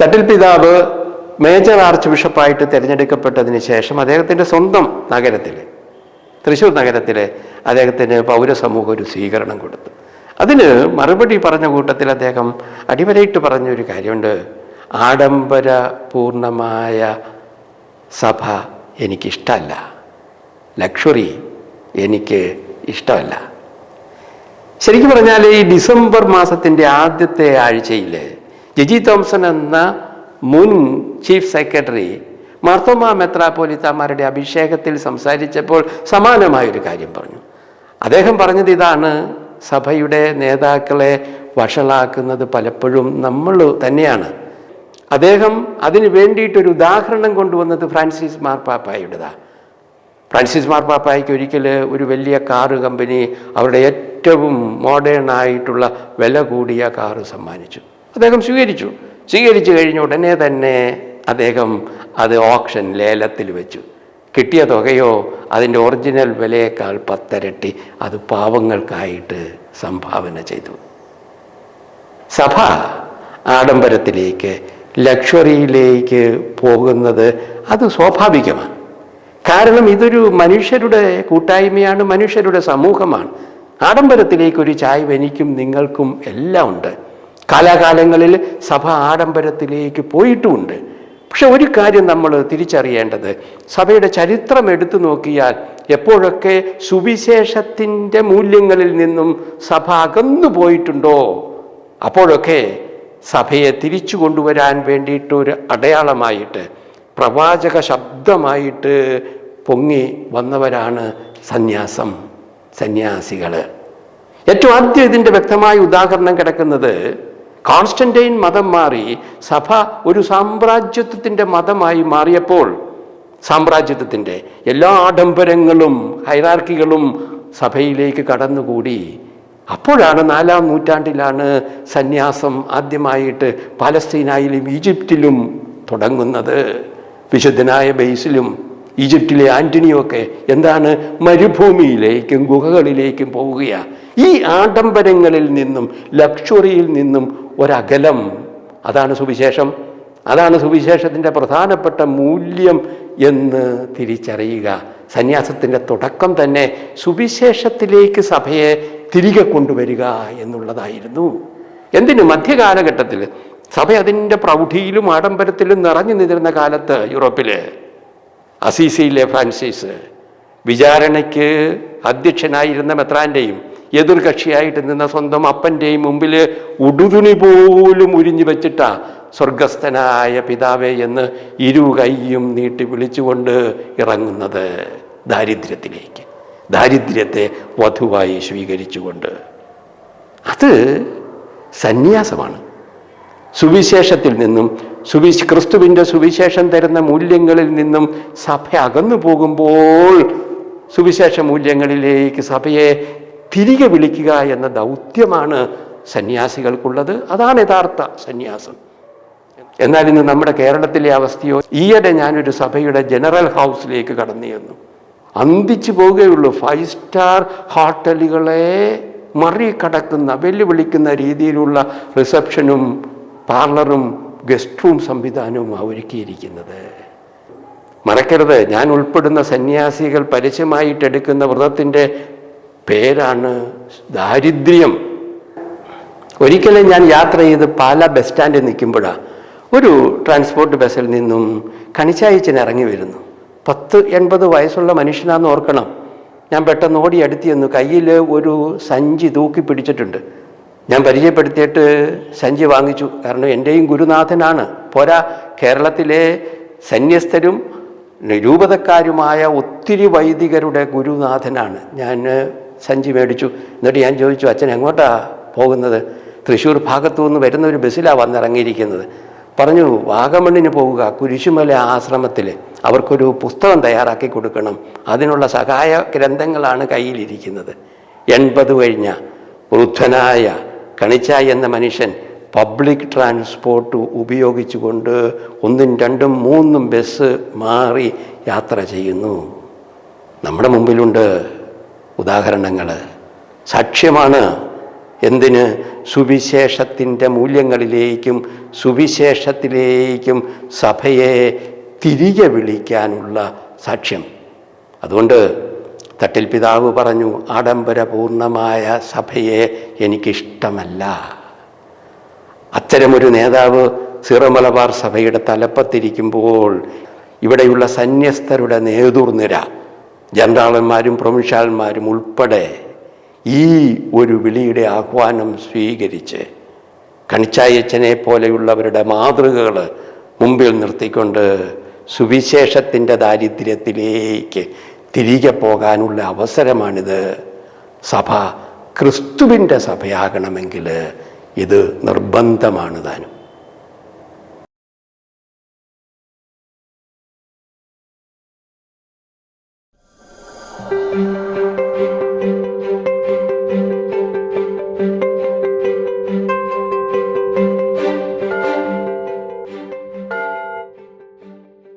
തട്ടിൽ പിതാവ് major arch ബിഷപ്പായിട്ട് തിരഞ്ഞെടുക്കപ്പെട്ടതിന് ശേഷം അദ്ദേഹത്തിന്റെ സ്വന്തം നഗരത്തിൽ തൃശ്ശൂർ നഗരത്തിൽ അദ്ദേഹത്തിന് പൗരസമൂഹം ഒരു സ്വീകരണം കൊടുത്തു. അതിന് മറുപടി പറഞ്ഞ കൂട്ടത്തിൽ അദ്ദേഹം അടിവരയിട്ട് പറഞ്ഞൊരു കാര്യമുണ്ട്. ആഡംബര പൂർണമായ സഭ എനിക്കിഷ്ടമല്ല ലക്ഷറി എനിക്ക് ഇഷ്ടമല്ല. ശരിക്കും പറഞ്ഞാൽ ഈ ഡിസംബർ മാസത്തിന്റെ ആദ്യത്തെ ആഴ്ചയിൽ ജിജി തോംസൺ എന്ന മുൻ ചീഫ് സെക്രട്ടറി മാർത്തോമ മെത്രാപ്പോലിത്തമാരുടെ അഭിഷേകത്തിൽ സംസാരിച്ചപ്പോൾ സമാനമായൊരു കാര്യം പറഞ്ഞു. അദ്ദേഹം പറഞ്ഞത് ഇതാണ് സഭയുടെ നേതാക്കളെ വഷളാക്കുന്നത് പലപ്പോഴും നമ്മൾ തന്നെയാണ്. അദ്ദേഹം അതിന് വേണ്ടിയിട്ടൊരു ഉദാഹരണം കൊണ്ടുവന്നത് ഫ്രാൻസിസ് മാർപ്പാപ്പായുടേതാണ് ഫ്രാൻസിസ് മാർപ്പാപ്പായ്ക്ക് ഒരിക്കൽ ഒരു വലിയ കാറ് കമ്പനി അവരുടെ ഏറ്റവും മോഡേൺ ആയിട്ടുള്ള വില കൂടിയ കാറ് സമ്മാനിച്ചു. അദ്ദേഹം സ്വീകരിച്ചു. സ്വീകരിച്ചു കഴിഞ്ഞ ഉടനെ തന്നെ അദ്ദേഹം അത് ഓപ്ഷൻ ലേലത്തിൽ വെച്ചു. കിട്ടിയ തുകയോ അതിന്റെ ഒറിജിനൽ വിലയേക്കാൾ പത്തരട്ടി അത് പാവങ്ങൾക്കായിട്ട് സംഭാവന ചെയ്തു. സഭ ആഡംബരത്തിലേക്ക് ലക്ഷറിയിലേക്ക് പോകുന്നത് അത് സ്വാഭാവികമാണ്. കാരണം ഇതൊരു മനുഷ്യരുടെ കൂട്ടായ്മയാണ് മനുഷ്യരുടെ സമൂഹമാണ്. ആഡംബരത്തിലേക്ക് ഒരു എനിക്കും നിങ്ങൾക്കും എല്ലാം ഉണ്ട്. കാലാകാലങ്ങളിൽ സഭ ആഡംബരത്തിലേക്ക് പോയിട്ടുമുണ്ട്. പക്ഷെ ഒരു കാര്യം നമ്മൾ തിരിച്ചറിയേണ്ടത് സഭയുടെ ചരിത്രം എടുത്തു നോക്കിയാൽ എപ്പോഴൊക്കെ സുവിശേഷത്തിന്റെ മൂല്യങ്ങളിൽ നിന്നും സഭ അകന്നു പോയിട്ടുണ്ടോ അപ്പോഴൊക്കെ സഭയെ തിരിച്ചു കൊണ്ടുവരാൻ വേണ്ടിയിട്ട് ഒരു അടയാളമായിട്ട് പ്രവാചക ശബ്ദമായിട്ട് പൊങ്ങി വന്നവരാണ് സന്യാസം സന്യാസികൾ ഏറ്റവും ആദ്യം ഇതിന്റെ വ്യക്തമായ ഉദാഹരണം കിടക്കുന്നത് കോൺസ്റ്റന്റൈൻ മതം മാറി സഭ ഒരു സാമ്രാജ്യത്വത്തിന്റെ മതമായി മാറിയപ്പോൾ സാമ്രാജ്യത്വത്തിന്റെ എല്ലാ ആഡംബരങ്ങളും ഹൈറാർക്കികളും സഭയിലേക്ക് കടന്നുകൂടി. അപ്പോഴാണ് നാലാം നൂറ്റാണ്ടിലാണ് സന്യാസം ആദ്യമായിട്ട് പാലസ്തീനായാലും ഈജിപ്തിലും തുടങ്ങുന്നത്. വിശുദ്ധനായ ബേസിലും ഈജിപ്തിലെ ആന്റണിയൊക്കെ എന്താണ് മരുഭൂമിയിലേക്കും ഗുഹകളിലേക്കും പോവുകയാണ് ഈ ആഡംബരങ്ങളിൽ നിന്നും ലക്ഷറിയിൽ നിന്നും ഒരകലം. അതാണ് സുവിശേഷം. അതാണ് സുവിശേഷത്തിന്റെ പ്രധാനപ്പെട്ട മൂല്യം എന്ന് തിരിച്ചറിയുക. സന്യാസത്തിന്റെ തുടക്കം തന്നെ സുവിശേഷത്തിലേക്ക് സഭയെ തിരികെ കൊണ്ടുവരിക എന്നുള്ളതായിരുന്നു. എന്തിനു? മധ്യകാലഘട്ടത്തിൽ സഭ അതിന്റെ പ്രൗഢിയിലും ആഡംബരത്തിലും നിറഞ്ഞു നിന്നിരുന്ന കാലത്ത് യൂറോപ്പിൽ അസീസിയിലെ ഫ്രാൻസിസ് വിചാരണയ്ക്ക് അധ്യക്ഷനായിരുന്ന മെത്രാന്റെയും എതിർകക്ഷിയായിട്ട് നിന്ന സ്വന്തം അപ്പന്റെയും മുമ്പിൽ ഉടുതുണി പോലും ഉരിഞ്ഞു വെച്ചിട്ടാ സ്വർഗസ്ഥനായ പിതാവേ എന്ന് ഇരു കൈയും നീട്ടി വിളിച്ചുകൊണ്ട് ഇറങ്ങുന്നത് ദാരിദ്ര്യത്തിലേക്ക്. ദാരിദ്ര്യത്തെ വധുവായി സ്വീകരിച്ചുകൊണ്ട്. അത് സന്യാസമാണ്. സുവിശേഷത്തിൽ നിന്നും സുവി ക്രിസ്തുവിന്റെ സുവിശേഷം തരുന്ന മൂല്യങ്ങളിൽ നിന്നും സഭ അകന്നു പോകുമ്പോൾ സുവിശേഷ മൂല്യങ്ങളിലേക്ക് സഭയെ തിരികെ വിളിക്കുക എന്ന ദൗത്യമാണ് സന്യാസികൾക്കുള്ളത്. അതാണ് യഥാർത്ഥ സന്യാസം. എന്നാൽ ഇന്ന് നമ്മുടെ കേരളത്തിലെ അവസ്ഥയോ ഈയിടെ ഞാനൊരു സഭയുടെ ജനറൽ ഹൗസിലേക്ക് കടന്നു ചെന്നു. അന്തിച്ചു പോവുകയുള്ളൂ. ഫൈവ് സ്റ്റാർ ഹോട്ടലുകളെ മറികടക്കുന്ന വെല്ലുവിളിക്കുന്ന രീതിയിലുള്ള റിസപ്ഷനും പാർലറും ഗസ്റ്റ് റൂം സംവിധാനവും ഒരുക്കിയിരിക്കുന്നത്. മറക്കരുത്. ഞാൻ ഉൾപ്പെടുന്ന സന്യാസികൾ പരസ്യമായിട്ടെടുക്കുന്ന വ്രതത്തിന്റെ പേരാണ് ദാരിദ്ര്യം. ഒരിക്കലും ഞാൻ യാത്ര ചെയ്ത് പാല ബസ് സ്റ്റാൻഡിൽ നിൽക്കുമ്പോഴാണ് ഒരു ട്രാൻസ്പോർട്ട് ബസ്സിൽ നിന്നും കണിച്ചായച്ചൻ ഇറങ്ങി വരുന്നു. പത്ത് എൺപത് വയസ്സുള്ള മനുഷ്യനാന്ന് ഓർക്കണം. ഞാൻ പെട്ടെന്ന് ഓടി അടുത്ത് ചെന്നു. കയ്യിൽ ഒരു സഞ്ചി തൂക്കി പിടിച്ചിട്ടുണ്ട്. ഞാൻ പരിചയപ്പെടുത്തിയിട്ട് സഞ്ചി വാങ്ങിച്ചു. കാരണം എന്റെയും ഗുരുനാഥനാണ്. പോരാ കേരളത്തിലെ സന്യസ്തരും രൂപതക്കാരുമായ ഒത്തിരി വൈദികരുടെ ഗുരുനാഥനാണ്. ഞാൻ സഞ്ചി മേടിച്ചു. എന്നിട്ട് ഞാൻ ചോദിച്ചു അച്ഛൻ എങ്ങോട്ടാ പോകുന്നത്? തൃശ്ശൂർ ഭാഗത്തു നിന്ന് വരുന്ന ഒരു ബസ്സിലാണ് വന്നിറങ്ങിയിരിക്കുന്നത്. പറഞ്ഞു വാഗമണ്ണിന് പോവുക കുരിശുമല ആശ്രമത്തിൽ അവർക്കൊരു പുസ്തകം തയ്യാറാക്കി കൊടുക്കണം. അതിനുള്ള സഹായ ഗ്രന്ഥങ്ങളാണ് കയ്യിലിരിക്കുന്നത്. എൺപത് കഴിഞ്ഞ വൃദ്ധനായ കണിച്ചായി എന്ന മനുഷ്യൻ പബ്ലിക് ട്രാൻസ്പോർട്ട് ഉപയോഗിച്ചുകൊണ്ട് ഒന്നും രണ്ടും മൂന്നും ബസ് മാറി യാത്ര ചെയ്യുന്നു. നമ്മുടെ മുമ്പിലുണ്ട് ഉദാഹരണങ്ങൾ സാക്ഷ്യമാണ് എന്തിന്? സുവിശേഷത്തിന്റെ മൂല്യങ്ങളിലേക്കും സുവിശേഷത്തിലേക്കും സഭയെ തിരികെ വിളിക്കാനുള്ള സാക്ഷ്യം. അതുകൊണ്ട് തട്ടിൽ പിതാവ് പറഞ്ഞു ആഡംബരപൂർണമായ സഭയെ എനിക്കിഷ്ടമല്ല. അത്തരമൊരു നേതാവ് സിറമലബാർ മലബാർ സഭയുടെ തലപ്പത്തിരിക്കുമ്പോൾ ഇവിടെയുള്ള സന്യസ്തരുടെ നേതൃനിര ജനറാളന്മാരും പ്രൊവിൻഷ്യാൽമാരും ഉൾപ്പെടെ ഈ ഒരു വിളിയുടെ ആഹ്വാനം സ്വീകരിച്ച് കണിച്ചായച്ചനെ പോലെയുള്ളവരുടെ മാതൃകകൾ മുമ്പിൽ നിർത്തിക്കൊണ്ട് സുവിശേഷത്തിന്റെ ദാരിദ്ര്യത്തിലേക്ക് തിരികെ പോകാനുള്ള അവസരമാണിത്. സഭ ക്രിസ്തുവിന്റെ സഭയാകണമെങ്കിൽ ഇത് നിർബന്ധമാണ് താനും.